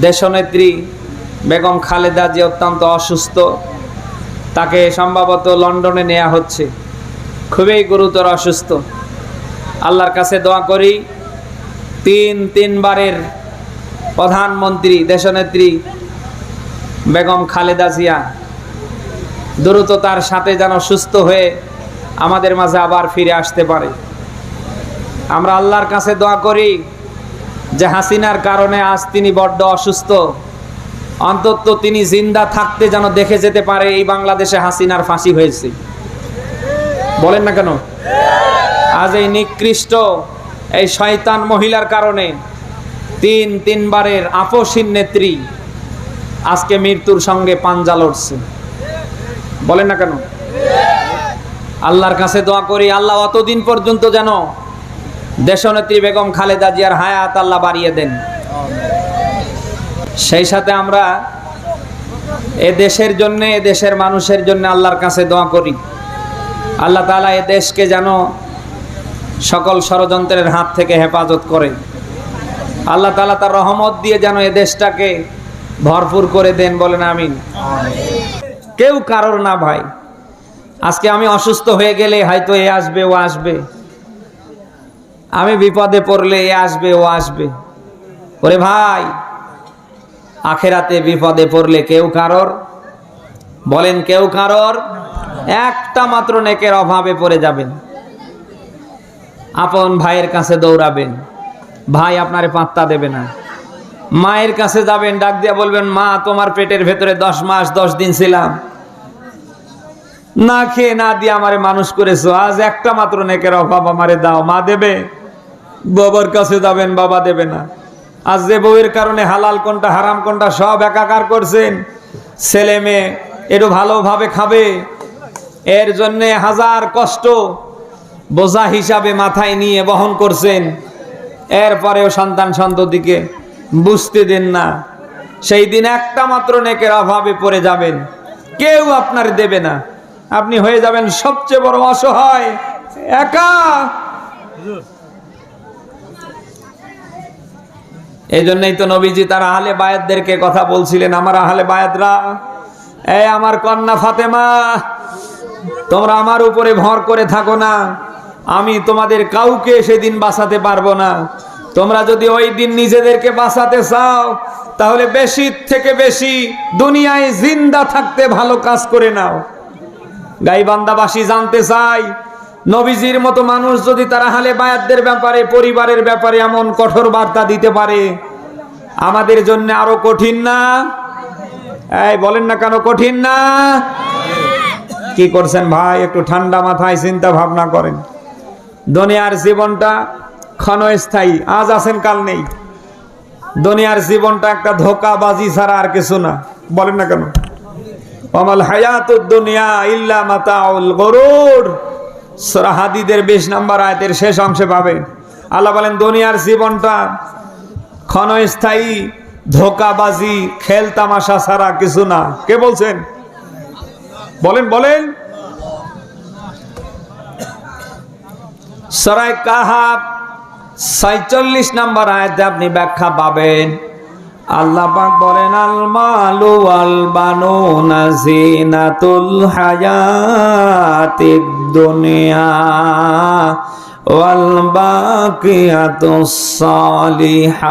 দেশনেত্রী বেগম খালেদা যে অত্যন্ত অসুস্থ, তাকে সম্ভবত লন্ডনে নেওয়া হচ্ছে। খুবই গুরুতর অসুস্থ। আল্লাহর কাছে দোয়া করি, তিন তিনবারের প্রধানমন্ত্রী, দেশনেত্রী বেগম খালেদা জিয়া দ্রুত তার সাথে যেন সুস্থ হয়ে আমাদের মাঝে আবার ফিরে আসতে পারে। আমরা আল্লাহর কাছে দোয়া করি যে হাসিনার কারণে আজ তিনি বড্ড অসুস্থ। অন্তত তিনি জিন্দা থাকতে যেন দেখে যেতে পারে এই বাংলাদেশে হাসিনার ফাঁসি হয়েছে। বলেন না কেন? আজ এই নিকৃষ্ট এই শয়তান মহিলার কারণে তিন তিনবারের আপসীন নেত্রী আজকে মৃত্যুর সঙ্গে পাঞ্জা লড়ছে। বলেন না কেন? আল্লাহর কাছে দোয়া করি, আল্লাহ অতদিন পর্যন্ত যেন দেশনেত্রী বেগম খালেদা জিয়ার হায়াত আল্লাহ বাড়িয়ে দেন। সেই সাথে আমরা এ দেশের জন্য, এ দেশের মানুষের জন্য আল্লাহর কাছে দোয়া করি। আল্লাহ তাআলা এ দেশকে যেন সকল ষড়যন্ত্রের হাত থেকে হেফাজত করে। আল্লাহ তালা তার রহমত দিয়ে যেন এ দেশটাকে ভরপুর করে দেন বলেন আমিন। কেউ কারোর না ভাই। আজকে আমি অসুস্থ হয়ে গেলে হয়তো এ আসবে, ও আসবে। আমি বিপদে পড়লে এ আসবে, ও আসবে। ওরে ভাই, আখেরাতে বিপদে পড়লে কেউ কারোর? বলেন কেউ কারোর? একটা মাত্র নেকের অভাবে পড়ে যাবেন। আপন ভাইয়ের কাছে দৌড়াবেন। ভাই আপনারে পাত্তা দেবে না। মায়ের কাছে যাবেন, ডাক দিয়া বলবেন, মা, তোমার পেটের ভেতরে দশ মাস, দশ দিন ছিলাম। না খেয়ে না দিয়ে আমারে মানুষ করেছ। আজ একটা মাত্র নেকের অভাব আমারে দাও, মা দেবে? বাবার কাছে যাবেন, বাবা দেবে না। আজ যে বউয়ের কারণে হালাল কোনটা, হারাম কোনটা সব একাকার করছেন। ছেলে মেয়ে, একটু ভালোভাবে খাবে। এর জন্যে হাজার কষ্ট বোঝা হিসাবে মাথায় নিয়ে বহন করছেন। এরপরেও সন্তান সন্ততিকে বুঝতে দেন না। সেই দিন একটা মাত্র নেকের অভাবে পড়ে যাবেন। কেউ আপনার দেবে না। আপনি হয়ে যাবেন সবচেয়ে বড় অসহায়, একা। এই জন্যই তো নবীজি তার আহলে বায়াতদেরকে কথা বলছিলেন, আমার আহলে বায়াতরা, এই আমার কন্যা ফাতেমা, তোমরা আমার উপরে ভর করে থাকো না। আমি তোমাদের কাউকে সেদিন বাঁচাতে পারব না। তোমরা যদি ওই দিন নিজেদেরকে বাঁচাতে চাও, তাহলে বেশি থেকে বেশি দুনিয়ায় জিন্দা থাকতে ভালো কাজ করে নাও। গাইবান্দাবাসী জানতে চাই নবীজির মতো মানুষ যদি তারা হালে বায়াতদের ব্যাপারে, পরিবারের ব্যাপারে এমন কঠোর বার্তা দিতে পারে, আমাদের জন্য আরও কঠিন না? এই, বলেন না কেন কঠিন না? কি করছেন ভাই? একটু ঠান্ডা মাথায় চিন্তা ভাবনা করেন। দুনিয়ার জীবনটা ক্ষণস্থায়ী, আজ আছেন, কাল নেই। দুনিয়ার জীবনটা একটা ধোকাবাজি ছাড়া আর কিছু না। বলেন না কেন? অমাল হায়াতুদ দুনিয়া ইল্লা মাতাউল গরুর। হাদিদের 20 নম্বর আয়তের শেষ অংশে পাবেন আল্লাহ বলেন, দুনিয়ার জীবনটা ক্ষণস্থায়ী, ধোকাবাজি, খেল তামাশা ছাড়া কিছু না। কে বলছেন? বলেন বলেন। সরাই কাহাব ছয়চল্লিশ নম্বর আয়তে আপনি ব্যাখ্যা পাবেন আল্লাহ পাক বলেন, আল মালু আল বানুনা জিনাতুল হায়াতিদ দুনিয়া ওয়াল বাকিয়াতুস সালিহাত।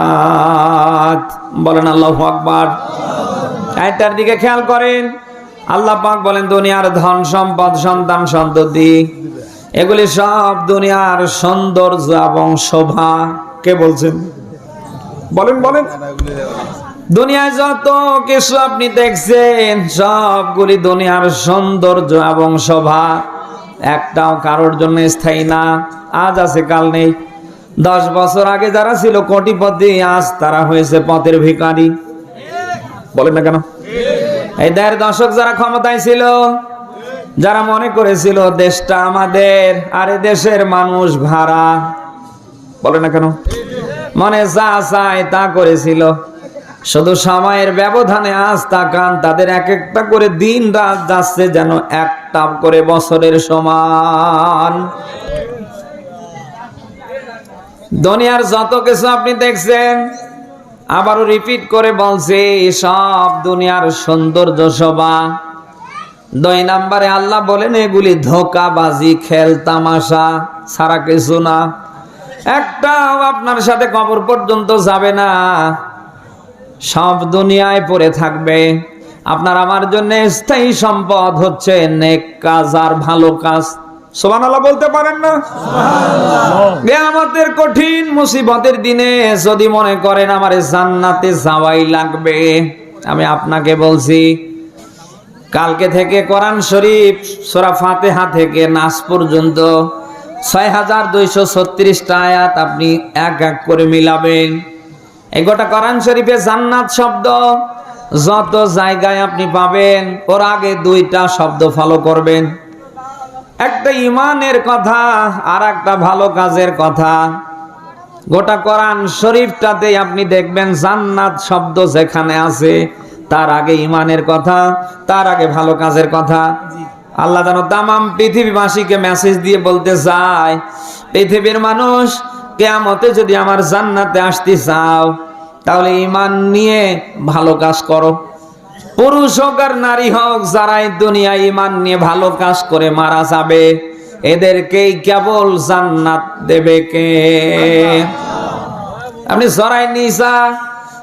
বলেন আল্লাহু আকবার। আয়াতটার দিকে খেয়াল করেন, আল্লাহ পাক বলেন, দুনিয়ার ধন সম্পদ, সন্তান সন্ততি, এগুলি সব দুনিয়ার সৌন্দর্য এবং শোভা। কে বলছেন? বলেন বলেন। দুনিয়ায় যত কিছু আপনি দেখছেন, সবগুলি দুনিয়ার সৌন্দর্য এবং শোভা। একটাও কারোর জন্য স্থায়ী না, আজ আছে, কাল নেই। দশ বছর আগে যারা ছিল কোটিপতি, আজ তারা হয়েছে পথের ভিখারি। বলেন না কেন? এই দেড় দশক যারা ক্ষমতায় ছিল, যারা মনে করেছিল, দেশটা আমাদের, আর দেশের মানুষ ভাড়া। বলে না কেন? মনে যা চায় তা করেছিল। শুধু সময়ের ব্যবধানে আজ তাকান তাদের এক একটা করে দিন রাত যাচ্ছে যেন একটা করে বছরের সমান। দুনিয়ার যত কিছু আপনি দেখছেন, আবারও রিপিট করে বলছে, সব দুনিয়ার সৌন্দর্য শোভা। দুই নাম্বারে আল্লাহ বলেন, এগুলি ধোকাবাজি খেল তামাশা সারা কিছু না। একটাও আপনার সাথে কবর পর্যন্ত যাবে না। সব দুনিয়ায় পড়ে থাকবে। আপনার আমার জন্য স্থায়ী সম্পদ হচ্ছে নেক কাজ আর ভালো কাজ। বলতে পারেন না? আমাদের কঠিন মুসিবতের দিনে যদি মনে করেন আমার জান্নাতে যাওয়াই লাগবে আমি আপনাকে বলছি কালকে থেকে কোরআন শরীফ সোরা ফাতেহা থেকে নাস পর্যন্ত ছয় হাজার দুইশো ছত্রিশটা আয়াত আপনি এক এক করে মিলাবেন। এই গোটা কোরআন শরীফে জান্নাত শব্দ যত জায়গায় আপনি পাবেন, ওর আগে দুইটা শব্দ ফলো করবেন। একটা ইমানের কথা, আর একটা ভালো কাজের কথা। গোটা কোরআন শরীফটাতে আপনি দেখবেন জান্নাত শব্দ যেখানে আছে, তার আগে ইমানের কথা, তার আগে ভালো কাজের কথা। আল্লাহ যেন তামাম পৃথিবীবাসীকে মেসেজ দিয়ে বলতে চায়, পৃথিবীর মানুষ, কেয়ামতে যদি আমার জান্নাতে আসতে চাও, তাহলে ইমান নিয়ে ভালো কাজ করো। পুরুষ হোক আর নারী হোক, যারাই দুনিয়া ইমান নিয়ে ভালো কাজ করে মারা যাবে, এদেরকেই কেবল জান্নাত দেবে কে? আপনি সরাই নিসা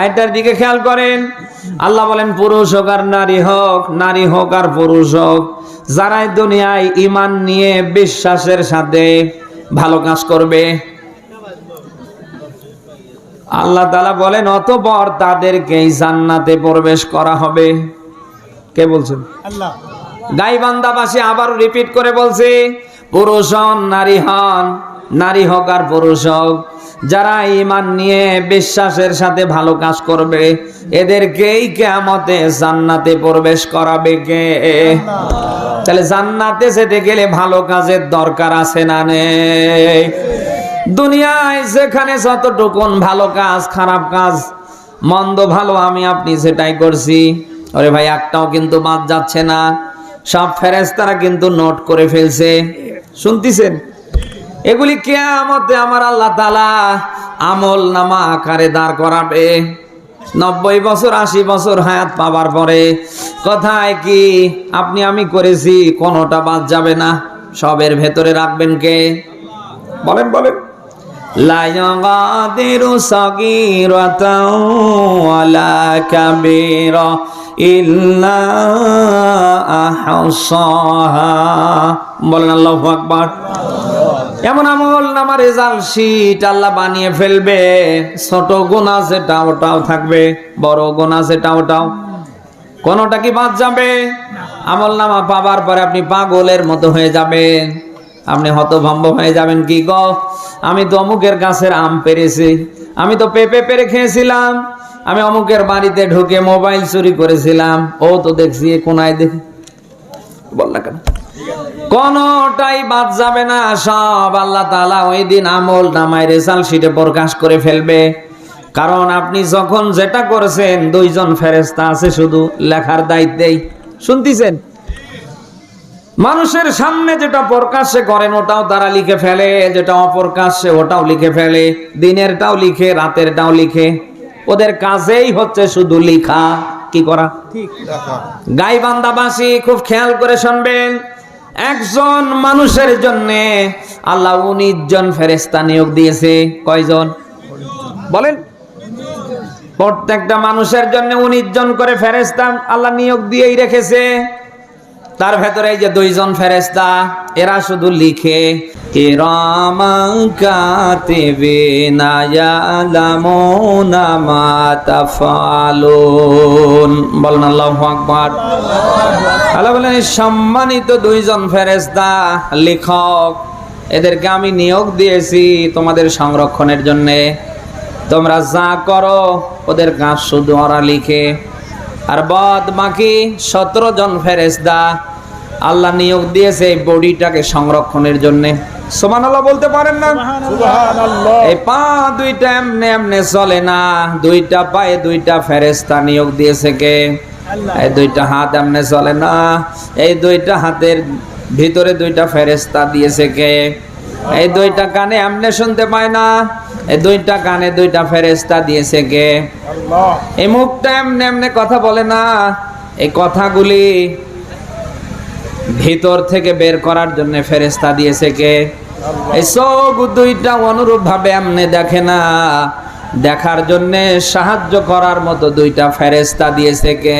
আয়টার দিকে খেয়াল করেন। আল্লাহ বলেন পুরুষ হোক আর নারী হোক নারী হোক আর পুরুষ হোক যারাই দুনিয়ায় ইমান নিয়ে বিশ্বাসের সাথে ভালো কাজ করবে। আল্লাহ তালা বলেন অতপর তাদেরকে জান্নাতে প্রবেশ করা হবে। কে বলছেন? আল্লাহ। গাইবান্দাবাসী আবার রিপিট করে বলছে পুরুষ হন নারী হন নারী হোক আর পুরুষ হোক যারা ইমান নিয়ে বিশ্বাসের সাথে ভালো কাজ করবে, এদেরকেই কেমতে জান্নাতে প্রবেশ করাবে কে? তাহলে জান্নাতে যেতে গেলে ভালো কাজের দরকার আছে না নেই? দুনিয়ায় যেখানে যতটুকুন ভালো কাজ, খারাপ কাজ, মন্দ ভালো আমি আপনি সেটাই করছি। ওরে ভাই, একটাও কিন্তু বাদ যাচ্ছে না। সব ফেরেস্তারা কিন্তু নোট করে ফেলছে। শুনতেছেন? এগুলি কে আমতে আমার আল্লাহ তালা আমল নামা আকারে দাঁড় করাবে। নব্বই বছর, আশি বছর হায়াত পাবার পরে কথায় কি আপনি আমি করেছি, কোনোটা বাদ যাবে না। সবের ভেতরে রাখবেন কে? বলেন বলেন। লায়গাদিরু সগীরাতাও ইল্লা বলেন আল্লাহ আকবর। এমন আমল নামা রেজাল্ট শিট আল্লাহ বানিয়ে ফেলবে। ছোট গোনা যেটা, ওটাও থাকবে। বড় গোনা যেটা, ওটাও। কোনটা কি বাদ যাবে? আমল নামা পাবার পরে আপনি পাগলের মতো হয়ে যাবেন। আপনি হতভম্ব হয়ে যাবেন কি গ? আমি তো অমুকের গাছের আম পেরেছি। আমি তো পেঁপে পেরে খেয়েছিলাম। আমি অমুকের বাড়িতে ঢুকে মোবাইল চুরি করেছিলাম। ও তো দেখছি কোনায় দেখি। বল না কেন। কোনটাই বাদ যাবে না সব আল্লাহ তালা ওই দিন আমল নামায় রেজাল্ট শিটে প্রকাশ করে ফেলবে। কারণ আপনি যখন যেটা করেছেন দুইজন ফেরেস্তা আছে শুধু লেখার দায়িত্বেই। শুনতেছেন? মানুষের সামনে যেটা প্রকাশ্যে করেন ওটাও তারা লিখে ফেলে যেটা অপ্রকাশ্যে ওটাও লিখে ফেলে দিনেরটাও লিখে রাতেরটাও লিখে। ওদের কাজেই হচ্ছে শুধু লিখা। কি করা? ঠিক। দেখা গাইবান্দাবাসী খুব খেয়াল করে শুনবেন। একজন মানুষের জন্য আল্লাহ উনিশ জন ফেরেস্তা নিয়োগ দিয়েছে। কয়জন? বলেন। প্রত্যেকটা মানুষের জন্য উনিশ জন করে ফেরেস্তা আল্লাহ নিয়োগ দিয়েই রেখেছে। তার ভেতরে এই যে দুইজন ফেরেস্তা এরা শুধু লিখে সম্মানিত দুইজন ফেরেস্তা লেখক, এদেরকে আমি নিয়োগ দিয়েছি তোমাদের সংরক্ষণের জন্যে। তোমরা যা করো, ওদের কাজ শুধু ওরা লিখে। আর বদ বাকি সতেরো জন ফেরেস্তা আল্লাহ নিয়োগ দিয়েছে এই বডিটাকে সংরক্ষণের জন্যে। সমান আল্লাহ বলতে পারেন না? এই পা দুইটা এমনে এমনে চলে না দুইটা পায়ে দুইটা ফেরেস্তা নিয়োগ দিয়েছে কে? এই দুইটা হাত এমনে চলে না এই দুইটা হাতের ভিতরে দুইটা ফেরেস্তা দিয়েছে কে? এই দুইটা কানে এমনে শুনতে পায় না এই দুইটা কানে দুইটা ফেরেস্তা দিয়েছে কে এই মুখটা এমনে এমনে কথা বলে না এই কথাগুলি ভিতর থেকে বের করার জন্য ফেরেস্তা দিয়েছে কে এই চোখ দুইটা অনুরূপ ভাবে এমনে দেখে না দেখার জন্য সাহায্য করার মতো দুইটা ফেরেস্তা দিয়েছে কে